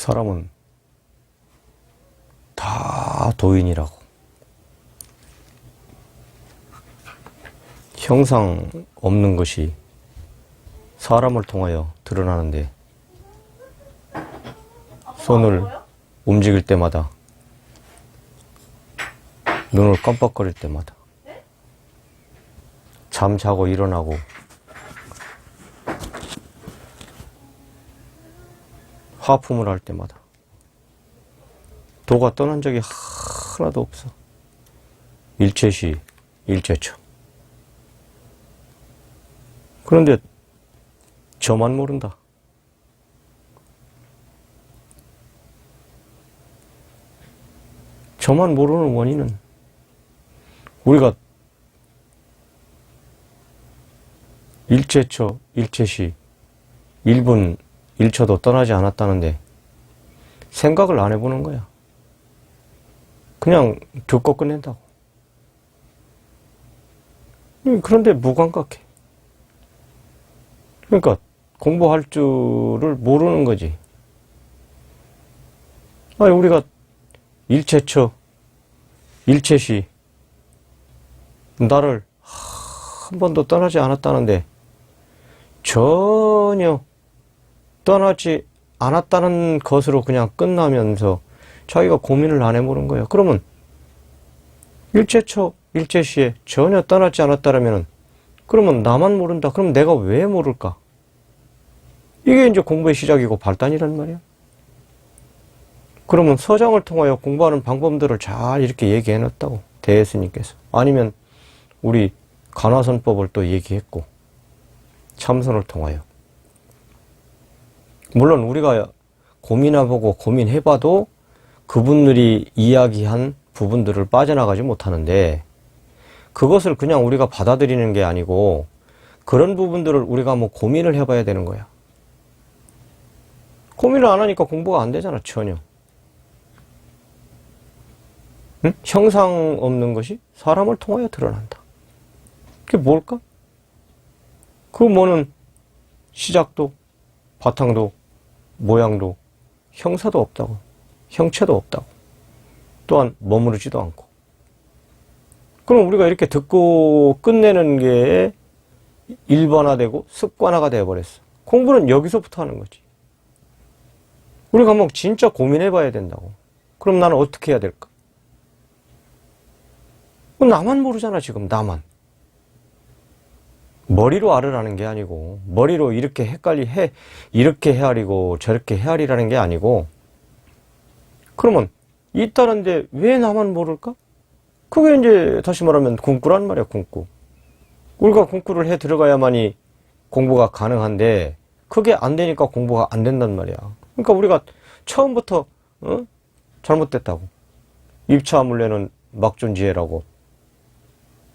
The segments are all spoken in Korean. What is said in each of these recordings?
사람은 다 도인이라고. 형상 없는 것이 사람을 통하여 드러나는데 손을 움직일 때마다 눈을 깜빡거릴 때마다 잠자고 일어나고 하품을 할 때마다 도가 떠난 적이 하나도 없어. 일체시, 일체처. 그런데 저만 모른다. 저만 모르는 원인은 우리가 일체처, 일체시, 1분 1초도 떠나지 않았다는데 생각을 안 해보는 거야. 그냥 듣고 끝낸다고. 음, 그런데 무감각해. 그러니까 공부할 줄을 모르는 거지. 아니, 우리가 일체처, 일체시, 나를 한 번도 떠나지 않았다는데 전혀 떠나지 않았다는 것으로 그냥 끝나면서 자기가 고민을 안 해보는 거예요. 그러면 일제초, 일제시에 전혀 떠나지 않았다라면은 그러면 나만 모른다. 그럼 내가 왜 모를까? 이게 이제 공부의 시작이고 발단이란 말이야. 그러면 서장을 통하여 공부하는 방법들을 잘 이렇게 얘기해 놨다고. 대스님께서. 아니면 우리 간화선법을 또 얘기했고. 참선을 통하여. 물론 우리가 고민해보고 고민해봐도 그분들이 이야기한 부분들을 빠져나가지 못하는데 그것을 그냥 우리가 받아들이는 게 아니고 그런 부분들을 우리가 뭐 고민을 해봐야 되는 거야. 고민을 안 하니까 공부가 안 되잖아, 전혀. 응? 형상 없는 것이 사람을 통하여 드러난다. 그게 뭘까? 그 뭐는 시작도, 바탕도, 모양도, 형사도 없다고. 형체도 없다고. 또한 머무르지도 않고. 그럼 우리가 이렇게 듣고 끝내는 게 일반화되고 습관화가 되어버렸어. 공부는 여기서부터 하는 거지. 우리가 뭐 진짜 고민해 봐야 된다고. 그럼 나는 어떻게 해야 될까? 나만 모르잖아, 지금, 나만. 머리로 알으라는 게 아니고, 머리로 이렇게 헷갈리, 해, 이렇게 헤아리고, 저렇게 헤아리라는 게 아니고, 그러면, 있다는데 왜 나만 모를까? 그게 이제, 다시 말하면, 궁꾸란 말이야, 궁꾸. 우리가 궁꾸를 해 들어가야만이 공부가 가능한데, 그게 안 되니까 공부가 안 된단 말이야. 그러니까 우리가 처음부터, 어? 잘못됐다고. 입차 물레는 막존지혜라고.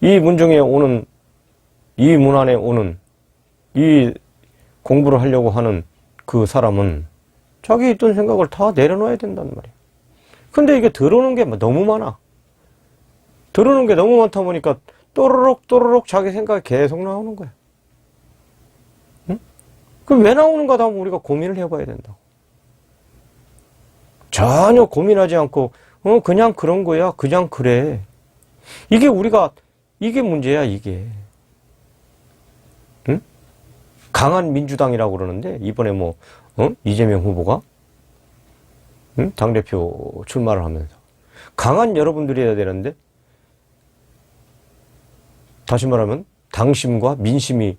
이 문중에 오는, 이 문안에 오는, 이 공부를 하려고 하는 그 사람은 자기 있던 생각을 다 내려놔야 된단 말이야. 근데 이게 들어오는 게 너무 많아. 들어오는 게 너무 많다 보니까 또르륵 또르륵 자기 생각이 계속 나오는 거야. 응? 그럼 왜 나오는가 하면 우리가 고민을 해봐야 된다고. 전혀 고민하지 않고, 어, 그냥 그런 거야. 그냥 그래. 이게 우리가, 이게 문제야, 이게. 응? 강한 민주당이라고 그러는데, 이번에 뭐, 어? 이재명 후보가, 응? 당대표 출마를 하면서. 강한 여러분들이 해야 되는데, 다시 말하면, 당심과 민심이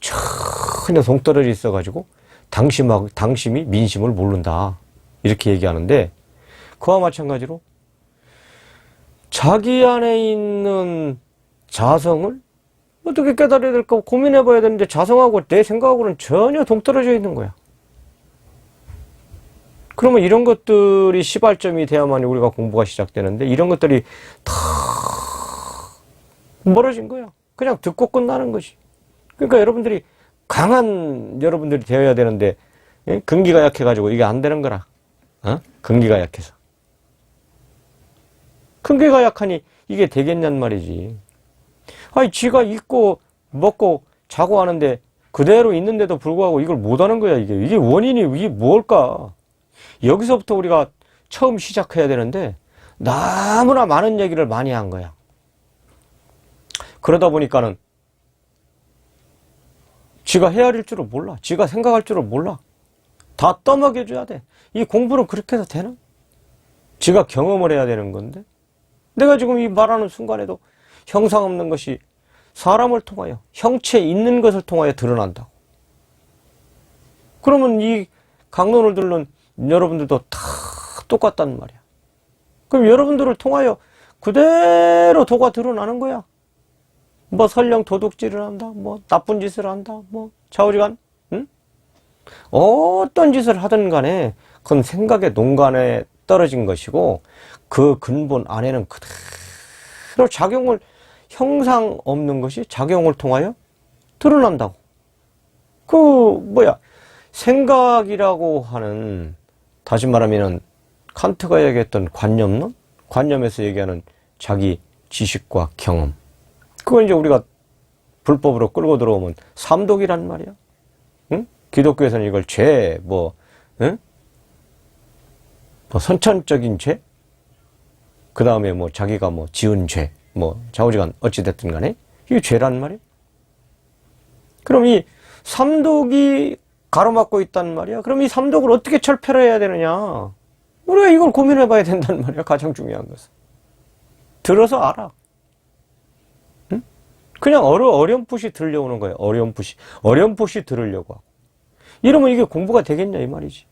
전혀 동떨어져 있어가지고, 당심하고, 당심이 민심을 모른다. 이렇게 얘기하는데 그와 마찬가지로 자기 안에 있는 자성을 어떻게 깨달아야 될까 고민해 봐야 되는데 자성하고 내 생각하고는 전혀 동떨어져 있는 거야. 그러면 이런 것들이 시발점이 돼야만 우리가 공부가 시작되는데 이런 것들이 다 멀어진 거야. 그냥 듣고 끝나는 것이. 그러니까 여러분들이 강한 여러분들이 되어야 되는데 예? 근기가 약해가지고 이게 안 되는 거라. 어? 근기가 약해서. 근기가 약하니 이게 되겠냔 말이지. 아니, 지가 있고, 먹고, 자고 하는데 그대로 있는데도 불구하고 이걸 못하는 거야, 이게. 이게 원인이, 이게 뭘까? 여기서부터 우리가 처음 시작해야 되는데 너무나 많은 얘기를 많이 한 거야. 그러다 보니까는 지가 헤아릴 줄을 몰라. 지가 생각할 줄을 몰라. 다 떠먹여 줘야 돼. 이 공부는 그렇게 해서 되나? 지가 경험을 해야 되는 건데. 내가 지금 이 말하는 순간에도 형상 없는 것이 사람을 통하여 형체 있는 것을 통하여 드러난다고. 그러면 이 강론을 들는 여러분들도 다 똑같단 말이야. 그럼 여러분들을 통하여 그대로 도가 드러나는 거야. 뭐 설령 도둑질을 한다, 뭐 나쁜 짓을 한다, 뭐 좌우지간, 응? 어떤 짓을 하든 간에 그건 생각의 농간에 떨어진 것이고 그 근본 안에는 그대로 작용을 형상 없는 것이 작용을 통하여 드러난다고. 그 뭐야 생각이라고 하는 다시 말하면은 칸트가 얘기했던 관념론, 관념에서 얘기하는 자기 지식과 경험. 그건 이제 우리가 불법으로 끌고 들어오면 삼독이란 말이야. 응? 기독교에서는 이걸 죄, 뭐, 응? 뭐 선천적인 죄? 그 다음에 뭐 자기가 뭐 지은 죄, 뭐 좌우지간 어찌됐든 간에 이게 죄란 말이야. 그럼 이 삼독이 가로막고 있단 말이야. 그럼 이 삼독을 어떻게 철폐를 해야 되느냐? 우리가 이걸 고민해 봐야 된단 말이야. 가장 중요한 것은. 들어서 알아. 응? 그냥 어려, 어렴풋이 들려오는 거예요. 어렴풋이. 어렴풋이 들으려고 하고. 이러면 이게 공부가 되겠냐, 이 말이지.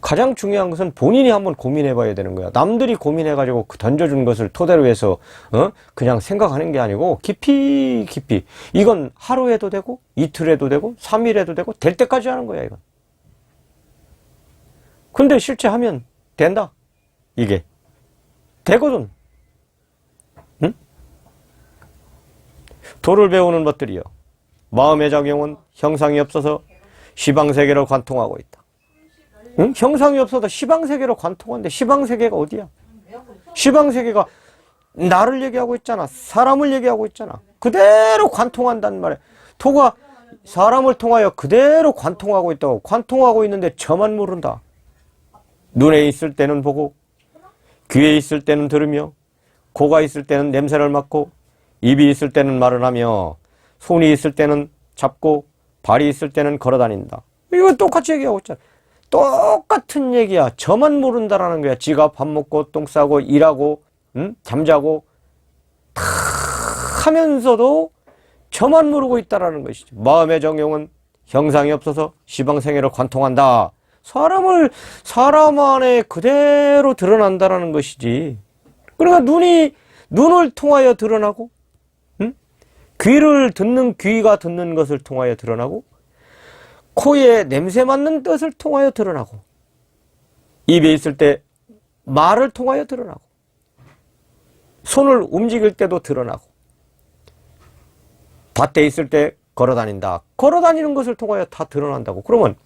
가장 중요한 것은 본인이 한번 고민해 봐야 되는 거야. 남들이 고민해 가지고 그 던져준 것을 토대로 해서 어? 그냥 생각하는 게 아니고 깊이 깊이 이건 하루에도 되고 이틀에도 되고 3일에도 되고 될 때까지 하는 거야, 이건. 근데 실제 하면 된다. 이게 되거든. 응? 도를 배우는 것들이요. 마음의 작용은 형상이 없어서 시방세계로 관통하고 있다. 응? 형상이 없어도 시방세계로 관통하는데 시방세계가 어디야? 시방세계가 나를 얘기하고 있잖아. 사람을 얘기하고 있잖아. 그대로 관통한단 말이야. 토가 사람을 통하여 그대로 관통하고 있다고. 관통하고 있는데 저만 모른다. 눈에 있을 때는 보고, 귀에 있을 때는 들으며, 코가 있을 때는 냄새를 맡고, 입이 있을 때는 말을 하며, 손이 있을 때는 잡고, 발이 있을 때는 걸어 다닌다. 이거 똑같이 얘기하고 있잖아. 똑같은 얘기야. 저만 모른다라는 거야. 지가 밥 먹고 똥 싸고 일하고 응? 잠자고 다 하면서도 저만 모르고 있다라는 것이죠. 마음의 정용은 형상이 없어서 시방생애를 관통한다. 사람을 사람 안에 그대로 드러난다라는 것이지. 그러니까 눈이 눈을 통하여 드러나고 응? 귀를 듣는 귀가 듣는 것을 통하여 드러나고 코에 냄새 맡는 뜻을 통하여 드러나고 입에 있을 때 말을 통하여 드러나고 손을 움직일 때도 드러나고 밭에 있을 때 걸어 다닌다. 걸어 다니는 것을 통하여 다 드러난다고. 그러면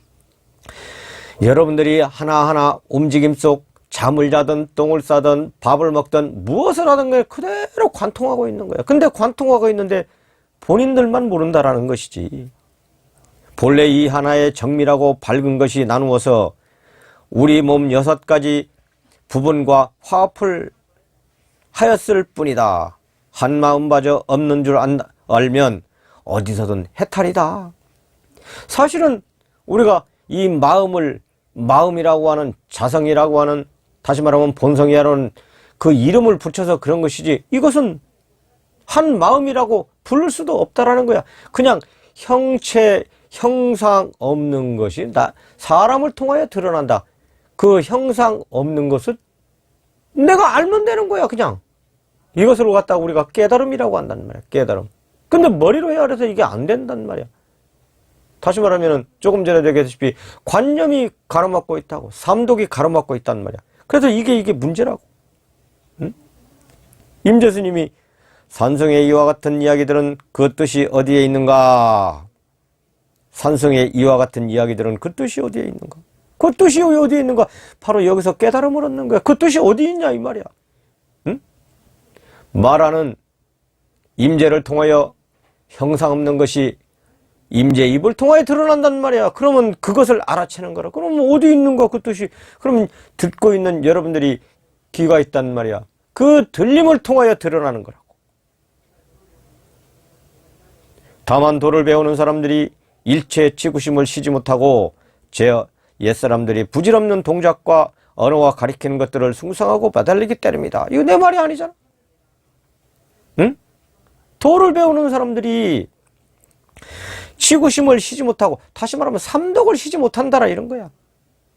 여러분들이 하나하나 움직임 속 잠을 자든 똥을 싸든 밥을 먹든 무엇을 하든 간에 그대로 관통하고 있는 거야. 근데 관통하고 있는데 본인들만 모른다라는 것이지. 본래 이 하나의 정밀하고 밝은 것이 나누어서 우리 몸 여섯 가지 부분과 화합을 하였을 뿐이다. 한 마음마저 없는 줄 안, 알면 어디서든 해탈이다. 사실은 우리가 이 마음을 마음이라고 하는 자성이라고 하는 다시 말하면 본성이라는 그 이름을 붙여서 그런 것이지 이것은 한 마음이라고 부를 수도 없다라는 거야. 그냥 형체 형상 없는 것이 나 사람을 통하여 드러난다. 그 형상 없는 것을 내가 알면 되는 거야, 그냥. 이것을 갖다가 우리가 깨달음이라고 한단 말이야, 깨달음. 근데 머리로 헤아려서 이게 안 된단 말이야. 다시 말하면은 조금 전에 얘기했다시피 관념이 가로막고 있다고, 삼독이 가로막고 있단 말이야. 그래서 이게 이게 문제라고. 응? 임재수님이 산성의 이와 같은 이야기들은 그 뜻이 어디에 있는가? 산성의 이와 같은 이야기들은 그 뜻이 어디에 있는가? 그 뜻이 어디에 있는가? 바로 여기서 깨달음을 얻는 거야. 그 뜻이 어디 있냐 이 말이야. 응? 말하는 임재를 통하여 형상 없는 것이 임재 입을 통하여 드러난단 말이야. 그러면 그것을 알아채는 거라. 그럼 어디 있는가 그 뜻이? 그럼 듣고 있는 여러분들이 귀가 있단 말이야. 그 들림을 통하여 드러나는 거라고. 다만 도를 배우는 사람들이 일체 지구심을 쉬지 못하고 제 옛사람들이 부질없는 동작과 언어와 가리키는 것들을 숭상하고 매달리기 때문이다. 이거 내 말이 아니잖아. 응? 도를 배우는 사람들이 지구심을 쉬지 못하고 다시 말하면 삼독을 쉬지 못한다라 이런 거야.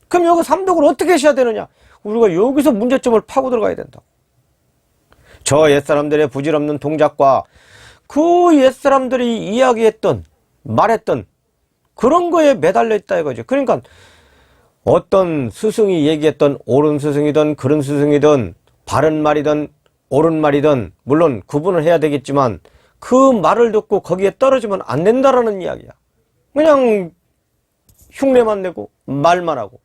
그럼 여기 삼독을 어떻게 쉬어야 되느냐? 우리가 여기서 문제점을 파고 들어가야 된다. 저 옛사람들의 부질없는 동작과 그 옛사람들이 이야기했던 말했던 그런 거에 매달려 있다 이거죠. 그러니까 어떤 스승이 얘기했던 옳은 스승이든 그런 스승이든 바른 말이든 옳은 말이든 물론 구분을 해야 되겠지만 그 말을 듣고 거기에 떨어지면 안 된다라는 이야기야. 그냥 흉내만 내고 말만 하고.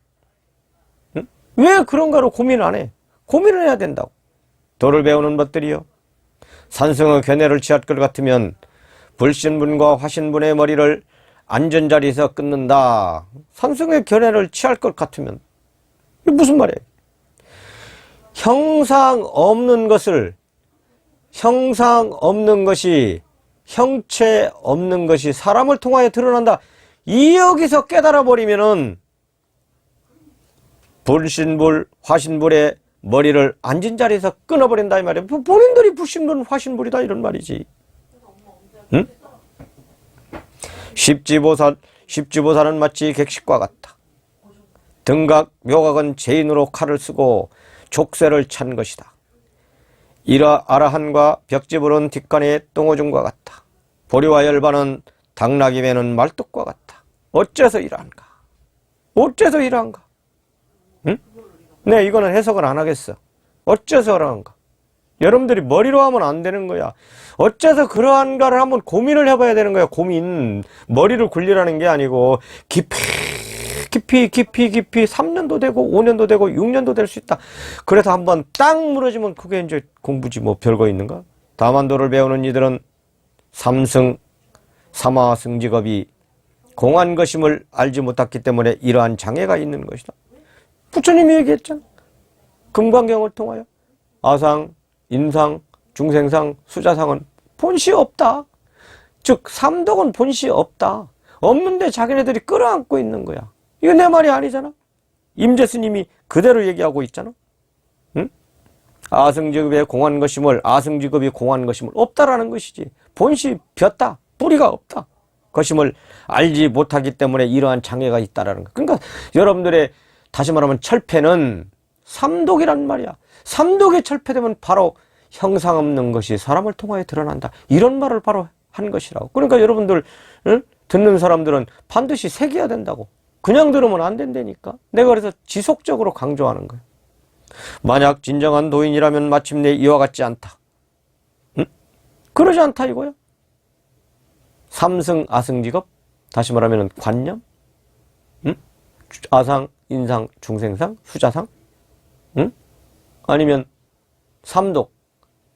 응? 왜 그런가로 고민을 안 해? 고민을 해야 된다고. 도를 배우는 것들이요. 산승의 견해를 취할 것 같으면 불신분과 화신분의 머리를 앉은 자리에서 끊는다. 산승의 견해를 취할 것 같으면 이게 무슨 말이에요? 형상 없는 것을 형상 없는 것이 형체 없는 것이 사람을 통하여 드러난다. 이 여기서 깨달아 버리면은 불신불 화신불의 머리를 앉은 자리에서 끊어버린다 이 말이에요. 본인들이 불신불 화신불이다 이런 말이지. 응? 십지보살 십지보살은 마치 객식과 같다. 등각 묘각은 제인으로 칼을 쓰고 족쇄를 찬 것이다. 이라 아라한과 벽집으로는 뒷간의 똥오줌과 같다. 보리와 열반은 당나귀 매는 말뚝과 같다. 어째서 이러한가? 어째서 이러한가? 응? 네, 이거는 해석을 안 하겠어. 어째서 그러한가? 여러분들이 머리로 하면 안 되는 거야. 어째서 그러한가를 한번 고민을 해봐야 되는 거야. 고민. 머리를 굴리라는 게 아니고 깊이 깊이 깊이 깊이 3년도 되고 5년도 되고 6년도 될 수 있다. 그래서 한번 딱 무너지면 그게 이제 공부지 뭐 별거 있는가? 다만도를 배우는 이들은 삼승 삼화승 직업이 공한 것임을 알지 못했기 때문에 이러한 장애가 있는 것이다. 부처님이 얘기했잖아. 금광경을 통하여 아상, 인상, 중생상, 수자상은 본시 없다. 즉 삼독은 본시 없다. 없는데 자기네들이 끌어안고 있는 거야. 이거 내 말이 아니잖아. 임재 스님이 그대로 얘기하고 있잖아. 응? 아승직업의 공한 것임을 아승직업이 공한 것임을 없다라는 것이지. 본시 벼다 뿌리가 없다. 것임을 알지 못하기 때문에 이러한 장애가 있다라는 거. 그러니까 여러분들의 다시 말하면 철폐는 삼독이란 말이야. 삼독이 철폐되면 바로 형상 없는 것이 사람을 통하여 드러난다. 이런 말을 바로 한 것이라고. 그러니까 여러분들 응? 듣는 사람들은 반드시 새겨야 된다고. 그냥 들으면 안 된다니까. 내가 그래서 지속적으로 강조하는 거야. 만약 진정한 도인이라면 마침내 이와 같지 않다. 응? 그러지 않다 이거야. 삼승 아승직업 다시 말하면 관념 응? 아상 인상 중생상 수자상 응? 아니면 삼독.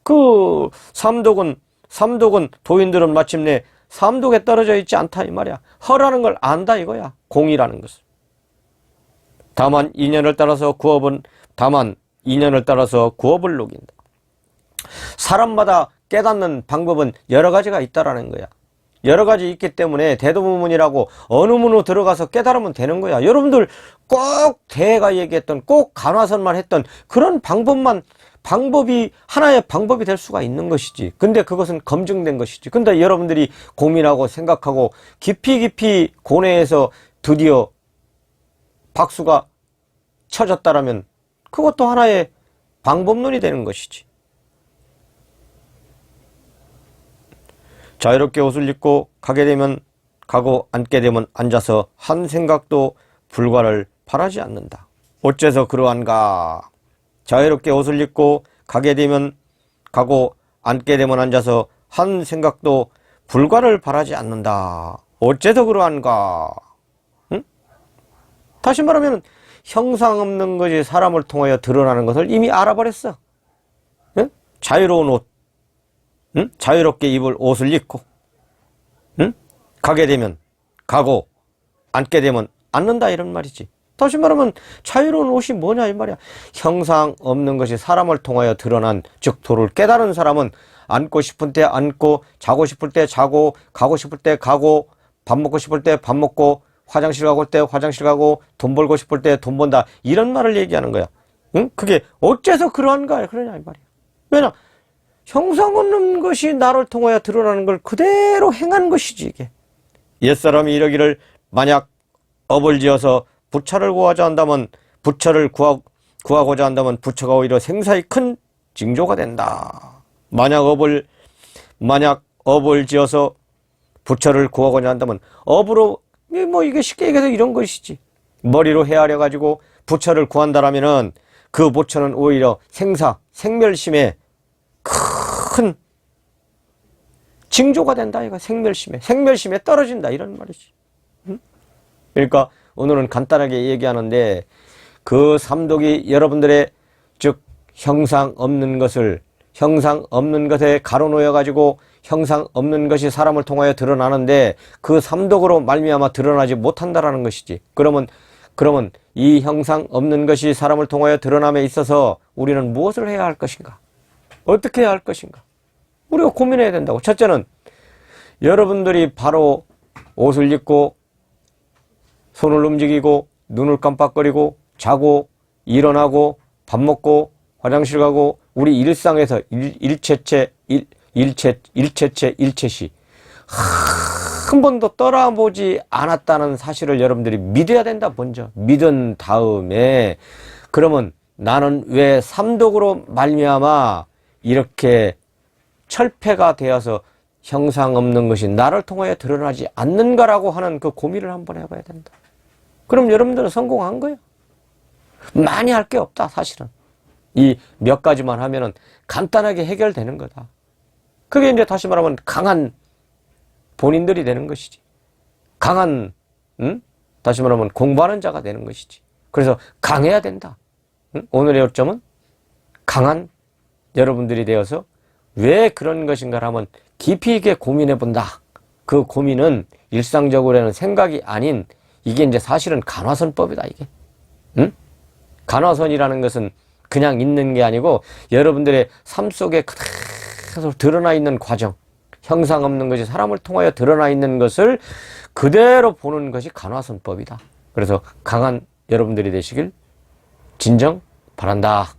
그 삼독은 삼독은 도인들은 마침내 삼독에 떨어져 있지 않다 이 말이야. 허라는 걸 안다 이거야. 공이라는 것을. 다만 인연을 따라서 구업은 다만 인연을 따라서 구업을 녹인다. 사람마다 깨닫는 방법은 여러 가지가 있다라는 거야 여러 가지 있기 때문에 대도문이라고 어느 문으로 들어가서 깨달으면 되는 거야. 여러분들 꼭 대가 얘기했던 꼭 간화선만 했던 그런 방법만 방법이 하나의 방법이 될 수가 있는 것이지. 근데 그것은 검증된 것이지. 근데 여러분들이 고민하고 생각하고 깊이 깊이 고뇌해서 드디어 박수가 쳐졌다라면 그것도 하나의 방법론이 되는 것이지. 자유롭게 옷을 입고 가게 되면 가고 앉게 되면 앉아서 한 생각도 불과를 바라지 않는다. 어째서 그러한가? 자유롭게 옷을 입고 가게 되면 가고 앉게 되면 앉아서 한 생각도 불과를 바라지 않는다. 어째서 그러한가? 응? 다시 말하면 형상 없는 것이 사람을 통하여 드러나는 것을 이미 알아버렸어. 응? 자유로운 옷, 응? 자유롭게 입을 옷을 입고 응? 가게 되면 가고 앉게 되면 앉는다 이런 말이지. 다시 말하면 자유로운 옷이 뭐냐 이 말이야. 형상 없는 것이 사람을 통하여 드러난 즉 도를 깨달은 사람은 앉고 싶을 때 앉고 자고 싶을 때 자고 가고 싶을 때 가고 밥 먹고 싶을 때 밥 먹고 화장실 가고 때 화장실 가고 돈 벌고 싶을 때 돈 번다 이런 말을 얘기하는 거야. 응? 그게 어째서 그러한가 그러냐 이 말이야. 왜냐 형상 없는 것이 나를 통하여 드러나는 걸 그대로 행한 것이지 이게. 옛사람이 이러기를 만약 업을 지어서 부처를 구하자 한다면 부처를 구하, 구하고자 한다면 부처가 오히려 생사의 큰 징조가 된다. 만약 업을 만약 업을 지어서 부처를 구하고자 한다면 업으로 뭐 이게 쉽게 얘기해서 이런 것이지. 머리로 헤아려 가지고 부처를 구한다라면은 그 부처는 오히려 생사 생멸심에 큰 징조가 된다 이거 생멸심에 생멸심에 떨어진다 이런 말이지. 응? 그러니까 오늘은 간단하게 얘기하는데 그 삼독이 여러분들의 즉 형상 없는 것을 형상 없는 것에 가로놓여 가지고 형상 없는 것이 사람을 통하여 드러나는데 그 삼독으로 말미암아 드러나지 못한다라는 것이지. 그러면 그러면 이 형상 없는 것이 사람을 통하여 드러남에 있어서 우리는 무엇을 해야 할 것인가? 어떻게 해야 할 것인가? 우리가 고민해야 된다고. 첫째는 여러분들이 바로 옷을 입고 손을 움직이고 눈을 깜빡거리고 자고 일어나고 밥 먹고 화장실 가고 우리 일상에서 일, 일체체 일, 일체 일체체 일체시 한 번도 떠나보지 않았다는 사실을 여러분들이 믿어야 된다 먼저 믿은 다음에 그러면 나는 왜 삼독으로 말미암아 이렇게 철폐가 되어서 형상 없는 것이 나를 통하여 드러나지 않는가라고 하는 그 고민을 한번 해봐야 된다. 그럼 여러분들은 성공한 거예요. 많이 할 게 없다, 사실은. 이 몇 가지만 하면은 간단하게 해결되는 거다. 그게 이제 다시 말하면 강한 본인들이 되는 것이지. 강한, 응? 다시 말하면 공부하는 자가 되는 것이지. 그래서 강해야 된다. 응? 오늘의 요점은 강한 여러분들이 되어서 왜 그런 것인가 하면 깊이 있게 고민해 본다. 그 고민은 일상적으로는 생각이 아닌 이게 이제 사실은 간화선법이다, 이게. 응? 간화선이라는 것은 그냥 있는 게 아니고 여러분들의 삶 속에 그대로 드러나 있는 과정, 형상 없는 것이 사람을 통하여 드러나 있는 것을 그대로 보는 것이 간화선법이다. 그래서 강한 여러분들이 되시길 진정 바란다.